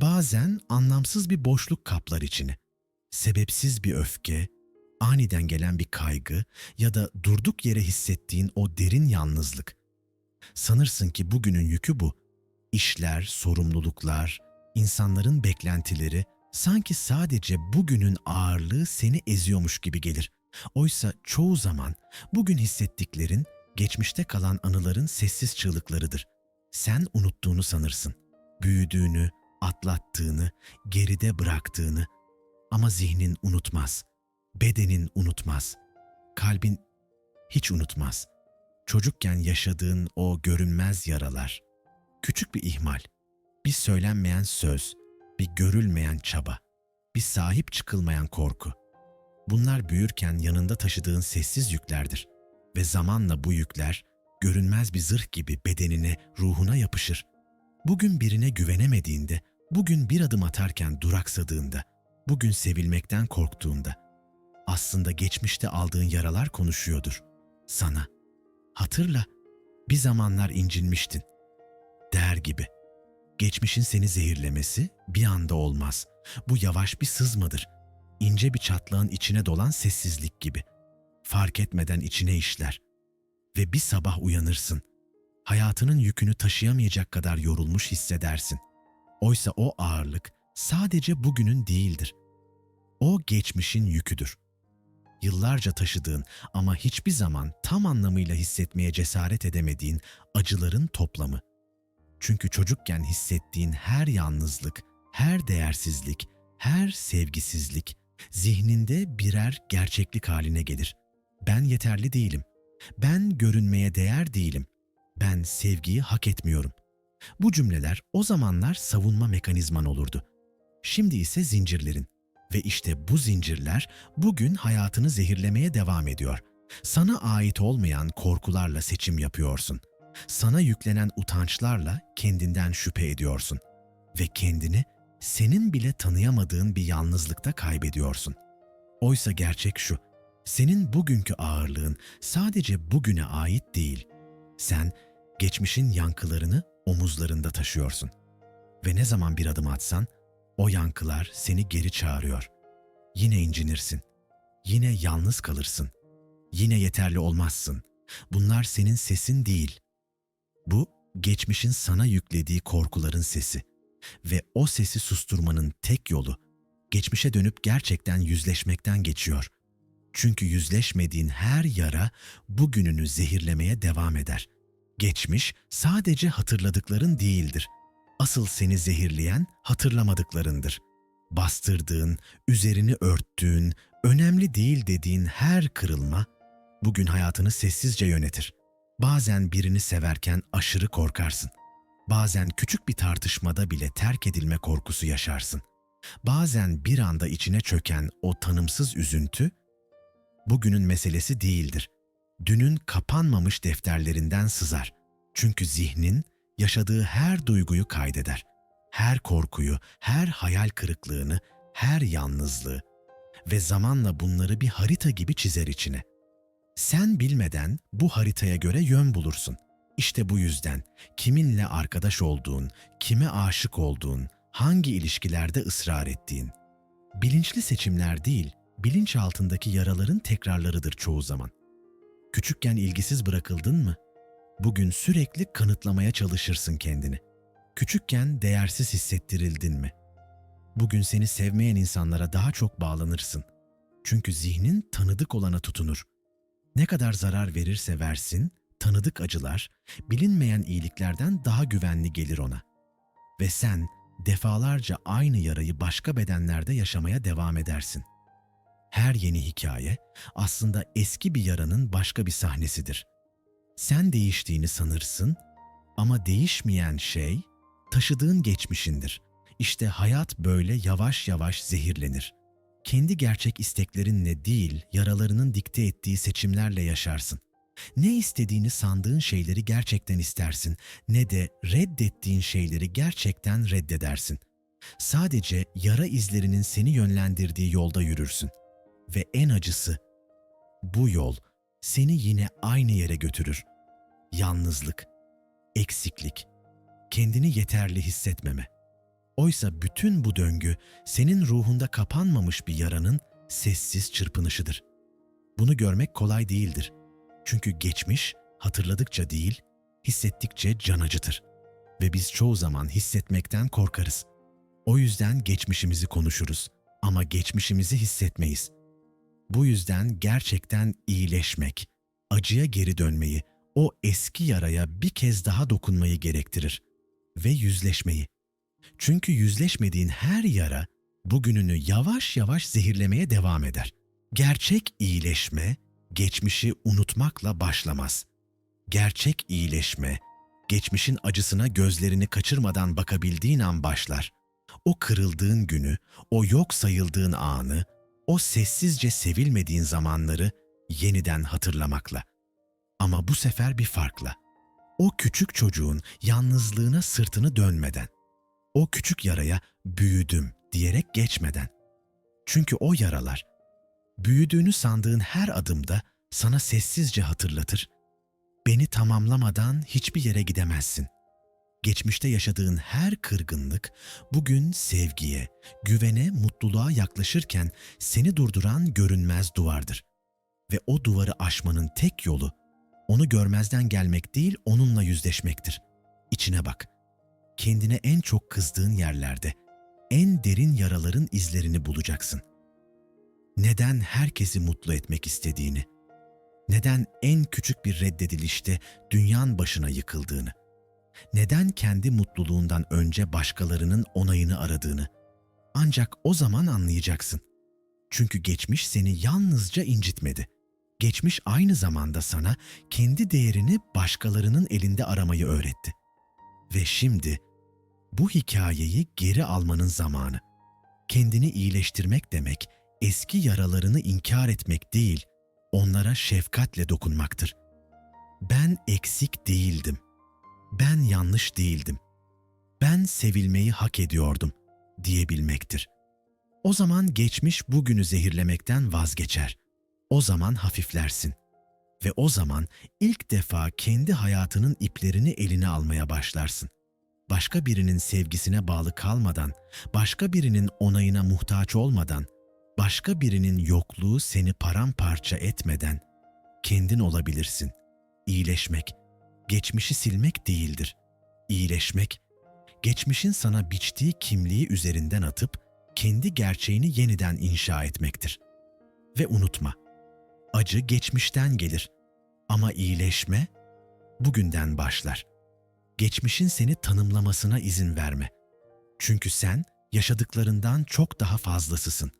Bazen anlamsız bir boşluk kaplar içini. Sebepsiz bir öfke, aniden gelen bir kaygı ya da durduk yere hissettiğin o derin yalnızlık. Sanırsın ki bugünün yükü bu. İşler, sorumluluklar, insanların beklentileri sanki sadece bugünün ağırlığı seni eziyormuş gibi gelir. Oysa çoğu zaman bugün hissettiklerin geçmişte kalan anıların sessiz çığlıklarıdır. Sen unuttuğunu sanırsın. Büyüdüğünü, atlattığını, geride bıraktığını ama zihnin unutmaz. Bedenin unutmaz. Kalbin hiç unutmaz. Çocukken yaşadığın o görünmez yaralar, küçük bir ihmal, bir söylenmeyen söz, bir görülmeyen çaba, bir sahip çıkılmayan korku. Bunlar büyürken yanında taşıdığın sessiz yüklerdir ve zamanla bu yükler görünmez bir zırh gibi bedenine, ruhuna yapışır. Bugün birine güvenemediğinde, bugün bir adım atarken duraksadığında, bugün sevilmekten korktuğunda, aslında geçmişte aldığın yaralar konuşuyordur. Sana. Hatırla, bir zamanlar incinmiştin. Der gibi. Geçmişin seni zehirlemesi bir anda olmaz. Bu yavaş bir sızmadır. İnce bir çatlağın içine dolan sessizlik gibi. Fark etmeden içine işler. Ve bir sabah uyanırsın. Hayatının yükünü taşıyamayacak kadar yorulmuş hissedersin. Oysa o ağırlık sadece bugünün değildir. O geçmişin yüküdür. Yıllarca taşıdığın ama hiçbir zaman tam anlamıyla hissetmeye cesaret edemediğin acıların toplamı. Çünkü çocukken hissettiğin her yalnızlık, her değersizlik, her sevgisizlik zihninde birer gerçeklik haline gelir. Ben yeterli değilim. Ben görünmeye değer değilim. Ben sevgiyi hak etmiyorum. Bu cümleler o zamanlar savunma mekanizman olurdu. Şimdi ise zincirlerin. Ve işte bu zincirler bugün hayatını zehirlemeye devam ediyor. Sana ait olmayan korkularla seçim yapıyorsun. Sana yüklenen utançlarla kendinden şüphe ediyorsun. Ve kendini senin bile tanıyamadığın bir yalnızlıkta kaybediyorsun. Oysa gerçek şu, senin bugünkü ağırlığın sadece bugüne ait değil. Sen geçmişin yankılarını omuzlarında taşıyorsun. Ve ne zaman bir adım atsan, o yankılar seni geri çağırıyor. Yine incinirsin. Yine yalnız kalırsın. Yine yeterli olmazsın. Bunlar senin sesin değil. Bu geçmişin sana yüklediği korkuların sesi ve o sesi susturmanın tek yolu geçmişe dönüp gerçekten yüzleşmekten geçiyor. Çünkü yüzleşmediğin her yara bugününü zehirlemeye devam eder. Geçmiş sadece hatırladıkların değildir. Asıl seni zehirleyen hatırlamadıklarındır. Bastırdığın, üzerini örttüğün, önemli değil dediğin her kırılma bugün hayatını sessizce yönetir. Bazen birini severken aşırı korkarsın. Bazen küçük bir tartışmada bile terk edilme korkusu yaşarsın. Bazen bir anda içine çöken o tanımsız üzüntü bugünün meselesi değildir. Dünün kapanmamış defterlerinden sızar. Çünkü zihnin yaşadığı her duyguyu kaydeder. Her korkuyu, her hayal kırıklığını, her yalnızlığı ve zamanla bunları bir harita gibi çizer içine. Sen bilmeden bu haritaya göre yön bulursun. İşte bu yüzden kiminle arkadaş olduğun, kime aşık olduğun, hangi ilişkilerde ısrar ettiğin. Bilinçli seçimler değil, bilinç altındaki yaraların tekrarlarıdır çoğu zaman. Küçükken ilgisiz bırakıldın mı? Bugün sürekli kanıtlamaya çalışırsın kendini. Küçükken değersiz hissettirildin mi? Bugün seni sevmeyen insanlara daha çok bağlanırsın. Çünkü zihnin tanıdık olana tutunur. Ne kadar zarar verirse versin, tanıdık acılar, bilinmeyen iyiliklerden daha güvenli gelir ona. Ve sen defalarca aynı yarayı başka bedenlerde yaşamaya devam edersin. Her yeni hikaye aslında eski bir yaranın başka bir sahnesidir. Sen değiştiğini sanırsın ama değişmeyen şey taşıdığın geçmişindir. İşte hayat böyle yavaş yavaş zehirlenir. Kendi gerçek isteklerinle değil, yaralarının dikte ettiği seçimlerle yaşarsın. Ne istediğini sandığın şeyleri gerçekten istersin, ne de reddettiğin şeyleri gerçekten reddedersin. Sadece yara izlerinin seni yönlendirdiği yolda yürürsün. Ve en acısı, bu yol seni yine aynı yere götürür. Yalnızlık, eksiklik, kendini yeterli hissetmeme. Oysa bütün bu döngü senin ruhunda kapanmamış bir yaranın sessiz çırpınışıdır. Bunu görmek kolay değildir. Çünkü geçmiş hatırladıkça değil, hissettikçe can acıtır. Ve biz çoğu zaman hissetmekten korkarız. O yüzden geçmişimizi konuşuruz ama geçmişimizi hissetmeyiz. Bu yüzden gerçekten iyileşmek, acıya geri dönmeyi, o eski yaraya bir kez daha dokunmayı gerektirir ve yüzleşmeyi. Çünkü yüzleşmediğin her yara bugününü yavaş yavaş zehirlemeye devam eder. Gerçek iyileşme geçmişi unutmakla başlamaz. Gerçek iyileşme geçmişin acısına gözlerini kaçırmadan bakabildiğin an başlar. O kırıldığın günü, o yok sayıldığın anı, o sessizce sevilmediğin zamanları yeniden hatırlamakla. Ama bu sefer bir farkla. O küçük çocuğun yalnızlığına sırtını dönmeden, o küçük yaraya büyüdüm diyerek geçmeden. Çünkü o yaralar büyüdüğünü sandığın her adımda sana sessizce hatırlatır. Beni tamamlamadan hiçbir yere gidemezsin. Geçmişte yaşadığın her kırgınlık bugün sevgiye, güvene, mutluluğa yaklaşırken seni durduran görünmez duvardır. Ve o duvarı aşmanın tek yolu onu görmezden gelmek değil, onunla yüzleşmektir. İçine bak. Kendine en çok kızdığın yerlerde en derin yaraların izlerini bulacaksın. Neden herkesi mutlu etmek istediğini, neden en küçük bir reddedilişte dünyan başına yıkıldığını, neden kendi mutluluğundan önce başkalarının onayını aradığını ancak o zaman anlayacaksın. Çünkü geçmiş seni yalnızca incitmedi. Geçmiş aynı zamanda sana kendi değerini başkalarının elinde aramayı öğretti. Ve şimdi bu hikayeyi geri almanın zamanı. Kendini iyileştirmek demek, eski yaralarını inkar etmek değil, onlara şefkatle dokunmaktır. Ben eksik değildim. Ben yanlış değildim. Ben sevilmeyi hak ediyordum diyebilmektir. O zaman geçmiş bugünü zehirlemekten vazgeçer. O zaman hafiflersin. Ve o zaman ilk defa kendi hayatının iplerini eline almaya başlarsın başka birinin sevgisine bağlı kalmadan, başka birinin onayına muhtaç olmadan, başka birinin yokluğu seni paramparça etmeden kendin olabilirsin. İyileşmek, geçmişi silmek değildir. İyileşmek, geçmişin sana biçtiği kimliği üzerinden atıp kendi gerçeğini yeniden inşa etmektir. Ve unutma, acı geçmişten gelir ama iyileşme bugünden başlar geçmişin seni tanımlamasına izin verme. Çünkü sen yaşadıklarından çok daha fazlasısın.